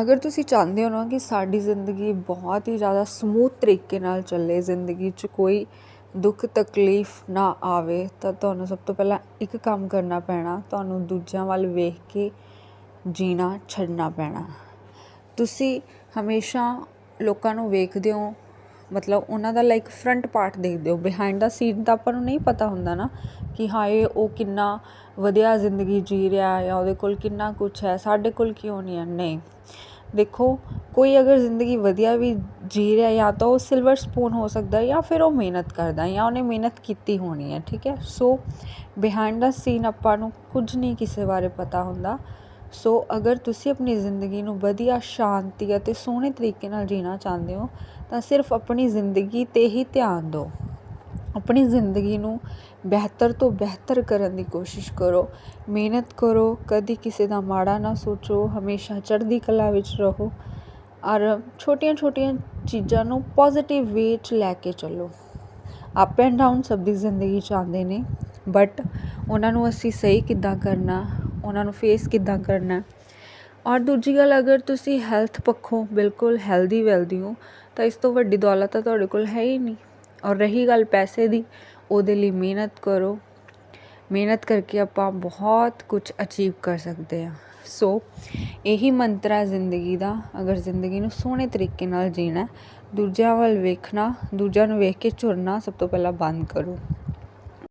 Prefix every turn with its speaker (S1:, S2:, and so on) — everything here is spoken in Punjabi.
S1: ਅਗਰ ਤੁਸੀਂ ਚਾਹੁੰਦੇ ਹੋ ਨਾ ਕਿ ਸਾਡੀ ਜ਼ਿੰਦਗੀ ਬਹੁਤ ਹੀ ਜ਼ਿਆਦਾ ਸਮੂਥ ਤਰੀਕੇ ਨਾਲ ਚੱਲੇ, ਜ਼ਿੰਦਗੀ 'ਚ ਕੋਈ ਦੁੱਖ ਤਕਲੀਫ ਨਾ ਆਵੇ, ਤਾਂ ਤੁਹਾਨੂੰ ਸਭ ਤੋਂ ਪਹਿਲਾਂ ਇੱਕ ਕੰਮ ਕਰਨਾ ਪੈਣਾ, ਤੁਹਾਨੂੰ ਦੂਜਿਆਂ ਵੱਲ ਵੇਖ ਕੇ ਜੀਣਾ ਛੱਡਣਾ ਪੈਣਾ। ਤੁਸੀਂ ਹਮੇਸ਼ਾ ਲੋਕਾਂ ਨੂੰ ਵੇਖਦੇ ਹੋ ਮਤਲਬ ਉਹਨਾਂ ਦਾ ਲਾਈਕ ਫਰੰਟ ਪਾਰਟ ਦੇਖਦੇ ਹੋ ਬਿਹਾਇੰਡ ਦਾ ਸੀਨ ਤਾਂ ਆਪਾਂ ਨੂੰ ਨਹੀਂ ਪਤਾ ਹੁੰਦਾ ਨਾ ਕਿ ਹਾਏ, ਉਹ ਕਿੰਨਾ ਵਧੀਆ ਜ਼ਿੰਦਗੀ ਜੀ ਰਿਹਾ ਜਾਂ ਉਹਦੇ ਕੋਲ ਕਿੰਨਾ ਕੁਛ ਹੈ, ਸਾਡੇ ਕੋਲ ਕਿਉਂ ਨਹੀਂ ਹੈ? ਨਹੀਂ। ਦੇਖੋ, ਕੋਈ ਅਗਰ ਜ਼ਿੰਦਗੀ ਵਧੀਆ ਵੀ ਜੀ ਰਿਹਾ ਜਾਂ ਤਾਂ ਉਹ ਸਿਲਵਰ ਸਪੂਨ ਹੋ ਸਕਦਾ ਜਾਂ ਫਿਰ ਉਹ ਮਿਹਨਤ ਕਰਦਾ ਜਾਂ ਉਹਨੇ ਮਿਹਨਤ ਕੀਤੀ ਹੋਣੀ ਹੈ, ਠੀਕ ਹੈ? ਸੋ ਬਿਹਾਈਂਡ ਦਾ ਸੀਨ ਆਪਾਂ ਨੂੰ ਕੁਝ ਨਹੀਂ ਕਿਸੇ ਬਾਰੇ ਪਤਾ ਹੁੰਦਾ। ਸੋ ਅਗਰ ਤੁਸੀਂ ਆਪਣੀ ਜ਼ਿੰਦਗੀ ਨੂੰ ਵਧੀਆ, ਸ਼ਾਂਤੀ ਅਤੇ ਸੋਹਣੇ ਤਰੀਕੇ ਨਾਲ ਜੀਣਾ ਚਾਹੁੰਦੇ ਹੋ, ਤਾਂ ਸਿਰਫ ਆਪਣੀ ਜ਼ਿੰਦਗੀ 'ਤੇ ਹੀ ਧਿਆਨ ਦਿਓ। ਆਪਣੀ ਜ਼ਿੰਦਗੀ ਨੂੰ ਬਿਹਤਰ ਤੋਂ ਬਿਹਤਰ ਕਰਨ ਦੀ ਕੋਸ਼ਿਸ਼ ਕਰੋ। ਮਿਹਨਤ ਕਰੋ, ਕਦੀ ਕਿਸੇ ਦਾ ਮਾੜਾ ਨਾ ਸੋਚੋ, ਹਮੇਸ਼ਾ ਚੜ੍ਹਦੀ ਕਲਾ ਵਿੱਚ ਰਹੋ ਔਰ ਛੋਟੀਆਂ ਛੋਟੀਆਂ ਚੀਜ਼ਾਂ ਨੂੰ ਪੋਜ਼ਿਟਿਵ ਵੇ 'ਚ ਲੈ ਕੇ ਚੱਲੋ। ਅਪ ਐਂਡ ਡਾਊਨ ਸਭ ਦੀ ਜ਼ਿੰਦਗੀ 'ਚ ਆਉਂਦੇ ਨੇ ਬਟ ਉਹਨਾਂ ਨੂੰ ਅਸੀਂ ਸਹੀ ਕਿੱਦਾਂ ਕਰਨਾ ਉਹਨਾਂ ਨੂੰ ਫੇਸ ਕਿੱਦਾਂ ਕਰਨਾ ਔਰ ਦੂਜੀ ਗੱਲ, ਅਗਰ ਤੁਸੀਂ ਹੈਲਥ ਪੱਖੋਂ ਬਿਲਕੁਲ ਹੈਲਦੀ ਵੈਲਦੀ ਹੋ, ਤਾਂ ਇਸ ਤੋਂ ਵੱਡੀ ਦੌਲਤ ਤਾਂ ਤੁਹਾਡੇ ਕੋਲ ਹੈ ਹੀ ਨਹੀਂ। ਔਰ ਰਹੀ ਗੱਲ ਪੈਸੇ ਦੀ, ਉਹਦੇ ਲਈ ਮਿਹਨਤ ਕਰੋ। ਮਿਹਨਤ ਕਰਕੇ ਆਪਾਂ ਬਹੁਤ ਕੁਝ ਅਚੀਵ ਕਰ ਸਕਦੇ ਹਾਂ। ਸੋ ਇਹੀ ਮੰਤਰ ਹੈ ਜ਼ਿੰਦਗੀ ਦਾ, ਅਗਰ ਜ਼ਿੰਦਗੀ ਨੂੰ ਸੋਹਣੇ ਤਰੀਕੇ ਨਾਲ ਜੀਣਾ ਦੂਜਿਆਂ ਵੱਲ ਵੇਖਣਾ, ਦੂਜਿਆਂ ਨੂੰ ਵੇਖ ਕੇ ਝੁਰਨਾ ਸਭ ਤੋਂ ਪਹਿਲਾਂ ਬੰਦ ਕਰੋ।